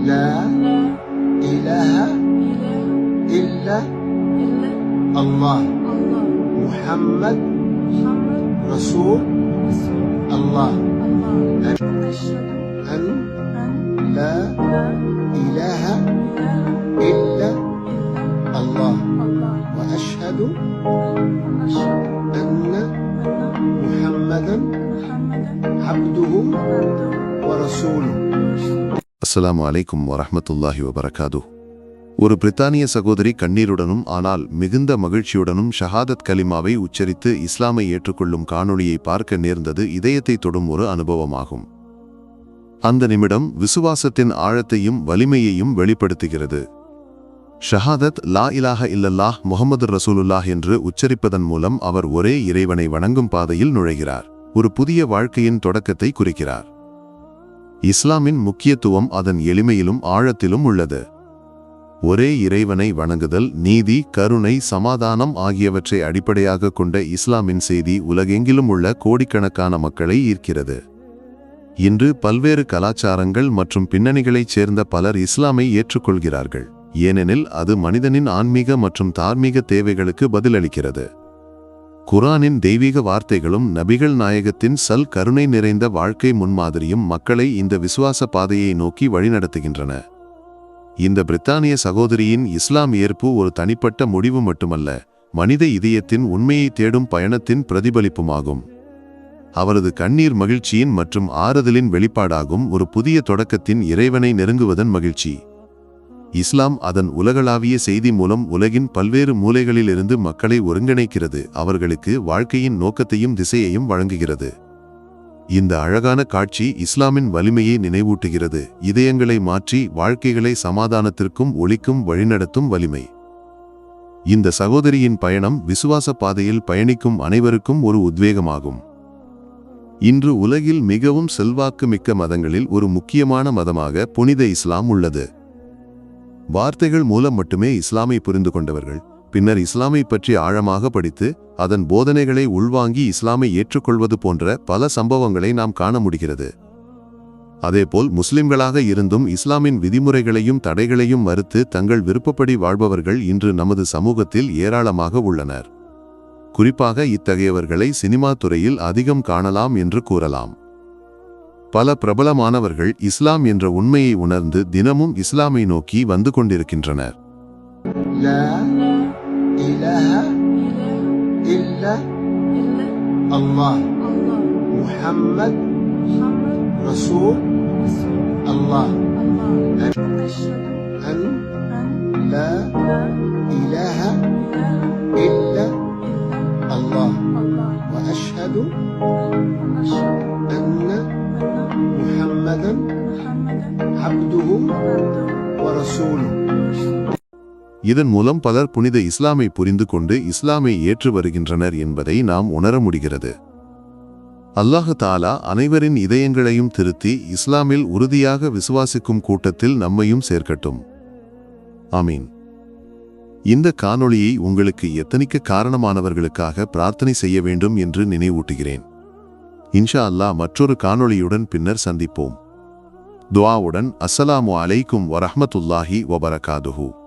لا إله إلا الله. محمد رسول الله. أن لا إله إلا الله. وأشهد أن محمدا عبده ورسوله. அஸ்ஸலாமு அலைக்கும் வரஹ்மத்துல்லாஹி வபரகாது ஒரு பிரித்தானிய சகோதரி கண்ணீருடனும் ஆனால் மிகுந்த மகிழ்ச்சியுடனும் ஷஹாதத் கலிமாவை உச்சரித்து இஸ்லாமை ஏற்றுக்கொள்ளும் காணொளியை பார்க்க நேர்ந்தது இதயத்தை தொடும் ஒரு அனுபவமாகும். அந்த நிமிடம் விசுவாசத்தின் ஆழத்தையும் வலிமையையும் வெளிப்படுத்துகிறது. ஷஹாதத் லா இலாஹ இல்லல்லாஹ் முகமது ரசூலுல்லாஹ் என்று உச்சரிப்பதன் மூலம் அவர் ஒரே இறைவனை வணங்கும் பாதையில் நுழைகிறார். ஒரு புதிய வாழ்க்கையின் தொடக்கத்தை குறிக்கிறார். இஸ்லாமின் முக்கியத்துவம் அதன் எளிமையிலும் ஆழத்திலும் உள்ளது. ஒரே இறைவனை வணங்குதல் நீதி கருணை சமாதானம் ஆகியவற்றை அடிப்படையாக கொண்ட இஸ்லாமின் செய்தி உலகெங்கிலும் உள்ள கோடிக்கணக்கான மக்களை ஈர்க்கிறது. இன்று பல்வேறு கலாச்சாரங்கள் மற்றும் பின்னணிகளைச் சேர்ந்த பலர் இஸ்லாமை ஏற்றுக்கொள்கிறார்கள். ஏனெனில் அது மனிதனின் ஆன்மீக மற்றும் தார்மீக தேவைகளுக்கு பதிலளிக்கிறது. குரானின் தெய்வீக வார்த்தைகளும் நபிகள் நாயகத்தின் சல் கருணை நிறைந்த வாழ்க்கை முன்மாதிரியும் மக்களை இந்த விசுவாச பாதையை நோக்கி வழிநடத்துகின்றன. இந்த பிரித்தானிய சகோதரியின் இஸ்லாம் ஏற்பு ஒரு தனிப்பட்ட முடிவு மட்டுமல்ல மனித இதயத்தின் உண்மையை தேடும் பயணத்தின் பிரதிபலிப்புமாகும். அவரது கண்ணீர் மகிழ்ச்சியின் மற்றும் ஆறுதலின் வெளிப்பாடாகும் ஒரு புதிய தொடக்கத்தின் இறைவனை நெருங்குவதன் மகிழ்ச்சி. இஸ்லாம் அதன் உலகளாவிய செய்தி மூலம் உலகின் பல்வேறு மூலைகளிலிருந்து மக்களை ஒருங்கிணைக்கிறது அவர்களுக்கு வாழ்க்கையின் நோக்கத்தையும் திசையையும் வழங்குகிறது. இந்த அழகான காட்சி இஸ்லாமின் வலிமையை நினைவூட்டுகிறது. இதயங்களை மாற்றி வாழ்க்கைகளை சமாதானத்திற்கும் ஒளிக்கும் வழிநடத்தும் வலிமை. இந்த சகோதரியின் பயணம் விசுவாச பாதையில் பயணிக்கும் அனைவருக்கும் ஒரு உத்வேகமாகும். இன்று உலகில் மிகவும் செல்வாக்கு மிக்க மதங்களில் ஒரு முக்கியமான மதமாக புனித இஸ்லாம் உள்ளது. வார்த்தைகள் மூலம் மட்டுமே இஸ்லாமை புரிந்து கொண்டவர்கள். பின்னர் இஸ்லாமை பற்றி ஆழமாக படித்து அதன் போதனைகளை உள்வாங்கி இஸ்லாமை ஏற்றுக்கொள்வது போன்ற பல சம்பவங்களை நாம் காண முடிகிறது. அதேபோல் முஸ்லிம்களாக இருந்தும் இஸ்லாமின் விதிமுறைகளையும் தடைகளையும் மறுத்து தங்கள் விருப்பப்படி வாழ்பவர்கள் இன்று நமது சமூகத்தில் ஏராளமாக உள்ளனர். குறிப்பாக இத்தகையவர்களை சினிமா துறையில் அதிகம் காணலாம் என்று கூறலாம். பல பிரபலமானவர்கள் இஸ்லாம் என்ற உண்மையை உணர்ந்து தினமும் இஸ்லாமை நோக்கி வந்து கொண்டிருக்கின்றனர் لا لا إله إله إلا إلا الله الله محمد محمد رسول رسول الله الله أشهد أن أن لا لا إله إله إلا إلا الله الله وأشهد أشهد أن أن محمدا محمدا عبده عبده ورسوله ورسوله இதன் மூலம் பலர் புனித இஸ்லாமை புரிந்து கொண்டு இஸ்லாமை ஏற்று வருகின்றனர் என்பதை நாம் உணர முடிகிறது அல்லாஹு தாலா அனைவரின் இதயங்களையும் திருத்தி இஸ்லாமில் உறுதியாக விசுவாசிக்கும் கூட்டத்தில் நம்மையும் சேர்க்கட்டும் ஆமீன் இந்த காணொளியை உங்களுக்கு எத்தனிக்க காரணமானவர்களுக்காக பிரார்த்தனை செய்ய வேண்டும் என்று நினைவூட்டுகிறேன் இன்ஷா அல்லாஹ் மற்றொரு காணொளியுடன் பின்னர் சந்திப்போம். துவாவுடன் அஸ்ஸலாமு அலைக்கும் வரஹமத்துல்லாஹி வபரகாதுஹூ.